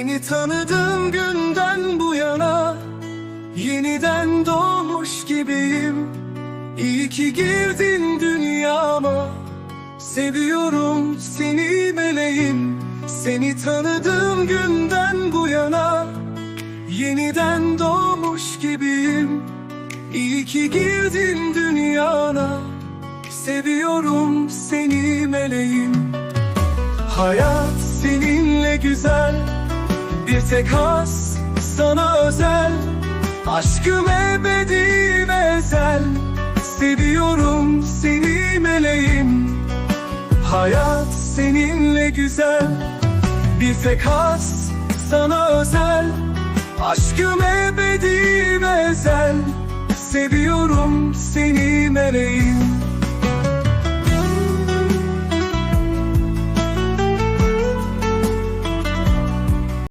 Seni tanıdığım günden bu yana Yeniden doğmuş gibiyim. İyi ki girdin dünyama. Seviyorum seni meleğim. Seni tanıdığım günden bu yana Yeniden doğmuş gibiyim. İyi ki girdin dünyana. Seviyorum seni meleğim. Hayat seninle güzel Bir tek has sana özel. Aşkım ebedi ezel. Seviyorum seni meleğim. Hayat seninle güzel. Bir tek has sana özel. Aşkım ebedi ezel. Seviyorum seni meleğim